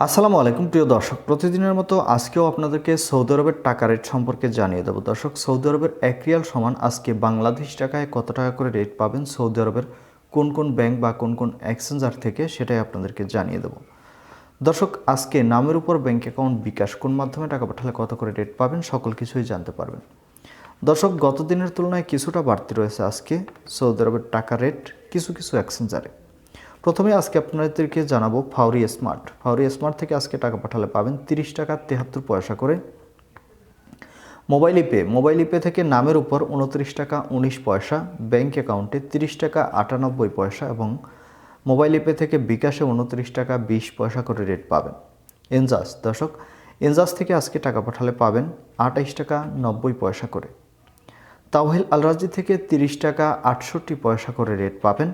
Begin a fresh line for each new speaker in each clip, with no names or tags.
আসসালামু আলাইকুম, প্রিয় দর্শক। প্রতিদিনের মতো আজকেও আপনাদেরকে সৌদি আরবের টাকা রেট সম্পর্কে জানিয়ে দেবো। দর্শক, সৌদি আরবের এক রিয়াল সমান আজকে বাংলাদেশ টাকায় কত টাকা করে রেট পাবেন? সৌদি আরবের কোন কোন ব্যাংক বা কোন কোন এক্সচেঞ্জার থেকে সেটাই আপনাদেরকে জানিয়ে দেবো। দর্শক, আজকে নামের উপর ব্যাংক অ্যাকাউন্ট বিকাশ কোন মাধ্যমে টাকা পাঠালে কত করে রেট পাবেন সকল কিছুই জানতে পারবেন। দর্শক, গত দিনের তুলনায় কিছুটা বাড়তি রয়েছে আজকে সৌদি আরবের টাকা রেট, কিছু কিছু এক্সচেঞ্জারে। প্রথমে আজকে আপনাদেরকে জানাব ফাউরি স্মার্ট। ফাউরি স্মার্ট থেকে আজকে টাকা পাঠালে পাবেন তিরিশ টাকা তেহাত্তর পয়সা করে। মোবাইল পে মোবাইল পে থেকে নামের উপর উনত্রিশ টাকা উনিশ পয়সা, ব্যাংক অ্যাকাউন্টে তিরিশ টাকা আটানব্বই পয়সা এবং মোবাইল পে থেকে বিকাশে উনত্রিশ টাকা বিশ পয়সা করে রেট পাবেন। এনজাস দর্শক এনজাস থেকে আজকে টাকা পাঠালে পাবেন আটাইশ টাকা নব্বই পয়সা করে। তাওহিল আলরাজি থেকে তিরিশ টাকা আটষট্টি পয়সা করে রেট পাবেন।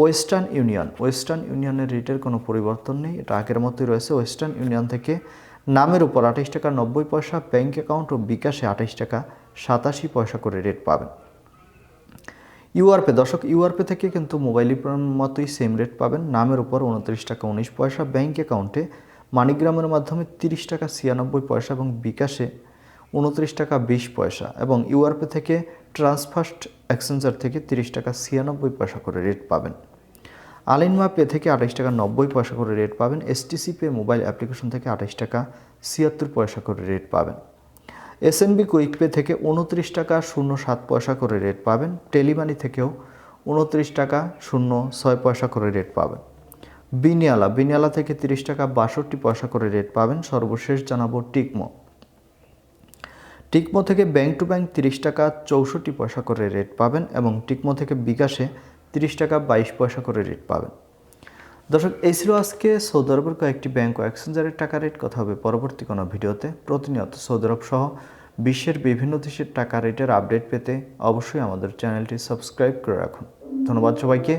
ওয়েস্টার্ন ইউনিয়ন ওয়েস্টার্ন ইউনিয়নের রেটের কোনো পরিবর্তন নেই। এটা আগের মতোই রয়েছে। ওয়েস্টার্ন ইউনিয়ন থেকে নামের উপর আঠাইশ টাকা নব্বই পয়সা ব্যাংক অ্যাকাউন্ট ও বিকাশে আঠাইশ টাকা সাতাশি পয়সা করে রেট পাবেন। ইউআরপে দর্শক ইউআরপে থেকে কিন্তু মোবাইল মতোই সেম রেট পাবেন। নামের উপর উনত্রিশ টাকা উনিশ পয়সা ব্যাঙ্ক অ্যাকাউন্টে মানিগ্রামের মাধ্যমে তিরিশ টাকা ছিয়ানব্বই পয়সা এবং বিকাশে উনত্রিশ টাকা বিশ পয়সা এবং ইউআরপে থেকে ট্রান্সফার্স্ট এক্সচেঞ্জার থেকে তিরিশ টাকা ছিয়ানব্বই পয়সা করে রেট পাবেন। আলিনমা পে থেকে আঠাইশ টাকা নব্বই পয়সা করে রেট পাবেন। এসটিসি পে মোবাইল অ্যাপ্লিকেশন থেকে আঠাইশ টাকা ছিয়াত্তর পয়সা করে রেট পাবেন। এসএনবি কুইক পে থেকে উনত্রিশ টাকা শূন্য সাত পয়সা করে রেট পাবেন। টেলিমানি থেকেও উনত্রিশ টাকা শূন্য ছয় পয়সা করে রেট পাবেন। বিনিয়ালা বিনিয়ালা থেকে তিরিশ টাকা বাষট্টি পয়সা করে রেট পাবেন। সর্বশেষ জানাব টিকমো টিকমো থেকে ব্যাংক টু ব্যাংক তিরিশ টাকা চৌষট্টি পয়সা করে রেট পাবেন এবং টিকমো থেকে বিকাশে তিরিশ টাকা বাইশ পয়সা করে রেট পাবেন। দর্শক, এই ছিল আজকে সৌদি আরবের কয়েকটি ব্যাংক ও এক্সচেঞ্জারের টাকা রেট কথা হবে পরবর্তী কোনো ভিডিওতে। প্রতিনিয়ত সৌদি আরব সহ বিশ্বের বিভিন্ন দেশের টাকা রেটের আপডেট পেতে অবশ্যই আমাদের চ্যানেলটি সাবস্ক্রাইব করে রাখুন। ধন্যবাদ সবাইকে।